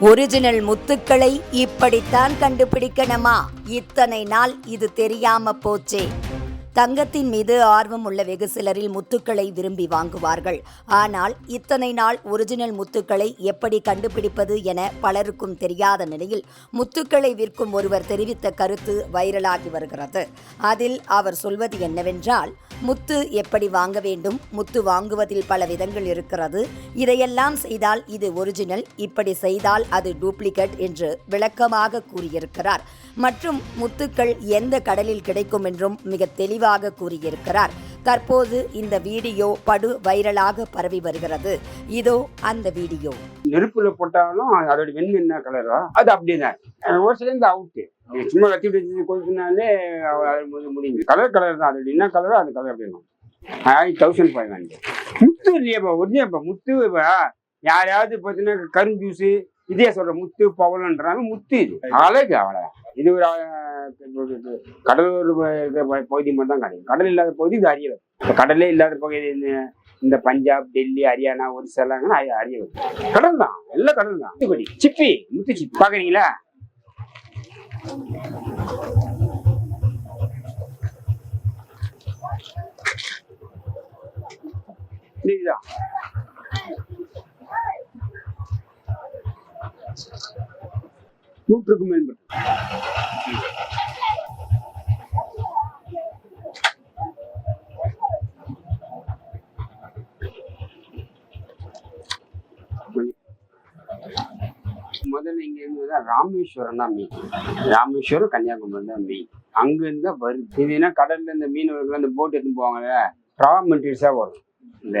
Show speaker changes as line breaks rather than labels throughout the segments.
Original முத்துக்களை இப்படித்தான் கண்டுபிடிக்கணுமா? இத்தனை நாள் இது தெரியாம போச்சே. தங்கத்தின் மீது ஆர்வம் உள்ள வெகு சிலரில் முத்துக்களை விரும்பி வாங்குவார்கள். ஆனால் இத்தனை நாள் ஒரிஜினல் முத்துக்களை எப்படி கண்டுபிடிப்பது என பலருக்கும் தெரியாத நிலையில் முத்துக்களை விற்கும் ஒருவர் தெரிவித்த கருத்து வைரலாகி வருகிறது. அதில் அவர் சொல்வது என்னவென்றால் முத்து எப்படி வாங்க வேண்டும் முத்து வாங்குவதில் பல விதங்கள் இருக்கிறது. இதையெல்லாம் செய்தால் இது ஒரிஜினல் இப்படி செய்தால் அது டூப்ளிகேட் என்று விளக்கமாக கூறியிருக்கிறார். மற்றும் முத்துக்கள் எந்த கடலில் கிடைக்கும் என்றும் மிக தெளிவாக கூறியிருக்கிறார். தற்போது இந்த வீடியோ படு வைரலாக பரவி வருகிறது. இதோ அந்த வீடியோ.
நெருப்புல போட்டாலும் அதோட வெண் என்ன அது அப்படிதான். ஒரு சில இந்த அவுட்டு சும்மா கத்தி வச்சு கொதிச்சினாலே முடிஞ்சு கலர் கலர் தான். அதோட என்ன கலரோ அது கலர் அப்படி ஆயிரத்தி தௌசண்ட் ஃபைவ் ஹண்ட்ரட் முத்து இல்லையாப்பா ஒரிஜினல்ப்பா முத்து யாரையாவது பார்த்தீங்கன்னா கரும்பு ஜூஸு இதே சொல்ற முத்து பவளன்றாங்க. முத்து இது. அழகு அவ்வளோ இது ஒரு கடலூர் பகுதி மட்டும் தான் கிடைக்கும் கடல் இல்லாத பகுதி இது அரியவர் இப்போ கடலே இல்லாத பகுதி இந்த- பஞ்சாப் டெல்லி ஹரியானா ஒரிசாலாங்கன்னா அரியவர் கடல் தான். எல்லாம் கடல் தான். முத்துக்குடி சிப்பி முத்து சிப்பி. பாக்குறீங்களா? புரியுதா நூற்றுக்கும் மேற்பட்டு. முதல்ல இங்க இருந்து ராமேஸ்வரம் தான் மீன் ராமேஸ்வரம் கன்னியாகுமரி தான் மீன் அங்க இருந்தா வருது இதுனா கடல்ல இந்த மீனவர்கள் அந்த போட் எடுத்துன்னு போவாங்கல்ல? ரா மெட்டீரியல்ஸா வரும். இந்த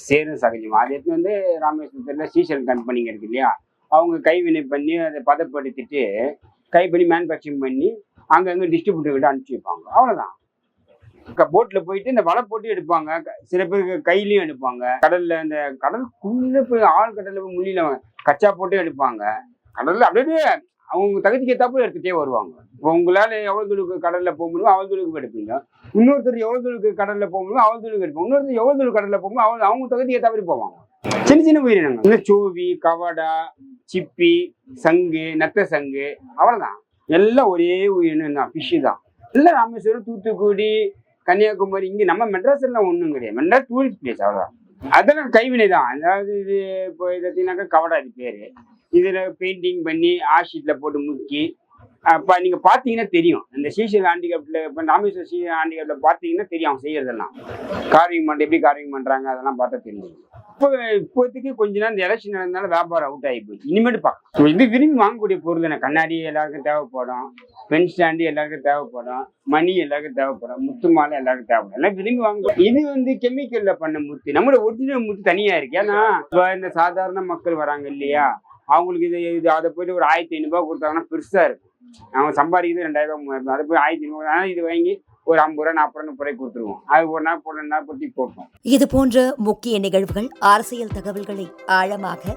சேரும் சகஜம் அதை எடுத்துன்னு வந்து ராமேஸ்வரத்துல சீசல் கம்பெனிங்க இருக்கு இல்லையா? அவங்க கைவினை பண்ணி அதை பதப்படுத்திட்டு கை பண்ணி மேனுஃபேக்சரிங் பண்ணி அங்கங்க டிஸ்ட்ரிபியூட்டர் கிட்ட அனுப்பிச்சு வைப்பாங்க. அவ்வளவுதான். போட்ல போயிட்டு இந்த வலை போட்டு எடுப்பாங்க. சில பேருக்கு கையிலயும் எடுப்பாங்க. கடல்ல இந்த கடலுக்குள்ள போய் ஆள் கடல்ல போய் முள்ளில கச்சா போட்டு எடுப்பாங்க. கடல்ல அப்படியே அவங்க தகுதிக்கு ஏத்தாப்புல எடுத்துட்டே வருவாங்க. இப்போ உங்களால் எவ்வளோ தூளுக்கு கடலில் போக முடியுமோ அவ்வளோ தூளுக்கு எடுப்பீங்க. இன்னொருத்தர் எவ்வளோ தூளுக்கு கடலில் போக முடியுமோ அவ்வளோ தூளுக்கு எடுப்பாங்க. இன்னொருத்தர் எவ்வளோ தூரம் கடலில் போகணும் அவங்க அவங்க தகுதிக்கு ஏத்தாப்படி போவாங்க. சின்ன சின்ன உயிரினங்கள். இந்த சோவி கவடா சிப்பி சங்கு நத்த சங்கு அவ்வளோதான் எல்லாம் ஒரே உயிரினம் தான் ஃபிஷ்ஷு தான். எல்லாம் ராமேஸ்வரம் தூத்துக்குடி கன்னியாகுமரி இங்கே நம்ம மெட்ராஸ்ல ஒன்றும் கிடையாது. மெட்ராஸ் டூரிஸ்ட் பிளேஸ் அவ்வளோதான் அதெல்லாம் கைவினை தான். அதாவது இது இப்போ இது பார்த்தீங்கன்னாக்கா கவடா இது பேரு. இதில் பெயிண்டிங் பண்ணி ஆஷீட்ல போட்டு முக்கி அப்போ நீங்க பார்த்தீங்கன்னா தெரியும். இந்த சீசன் ஹேண்டிகேப்ல இப்போ ராமேஸ்வரம் சீ ஹேண்டிகேப்ல பார்த்தீங்கன்னா தெரியும் அவங்க செய்யறதெல்லாம். கார்விங் பண்ணுற எப்படி கார்விங் பண்றாங்க அதெல்லாம் பார்த்தா தெரியும். இப்போ இப்போதைக்கு கொஞ்ச நேரம் இந்த எலெக்ஷன் நடந்தனால வியாபாரம் அவுட் ஆகி போச்சு. இனிமேட்டு பார்க்கலாம். இது விரும்பி வாங்கக்கூடிய பொருள் தானே. கண்ணாடி எல்லாருக்கும் தேவைப்படும். பென் ஸ்டாண்டு எல்லாருக்கும் தேவைப்படும். மணி எல்லாருக்கும் தேவைப்படும். முத்து மாலை எல்லாருக்கும் தேவைப்படும். எல்லாம் விரும்பி வாங்க இது வந்து கெமிக்கல்ல பண்ண முத்து. நம்மளோட ஒரிஜினல் முத்து தனியா இருக்கு. ஏன்னா இந்த சாதாரண மக்கள் வராங்க இல்லையா? அவங்களுக்கு இது இது அதை போயிட்டு ஒரு ஆயிரத்தி ஐநூறுபா கொடுத்தாங்கன்னா பெருசா இருக்கும். அவங்க சம்பாதிக்கிறது ரெண்டாயிரம் ரூபாய் மூவாயிரம் அதை போய் ஆயிரத்தி ஐநூறு ஆனால் இது வாங்கி ஒரு ஐம்பது ரூபா நாற்பது ரூபா முப்பது ரூபாய் கொடுத்துருவோம். அது ஒரு நாள் போட்டு ரெண்டு நாள் போட்டு போட்டோம்.
இது போன்ற முக்கிய நிகழ்வுகள் அரசியல் தகவல்களை ஆழமாக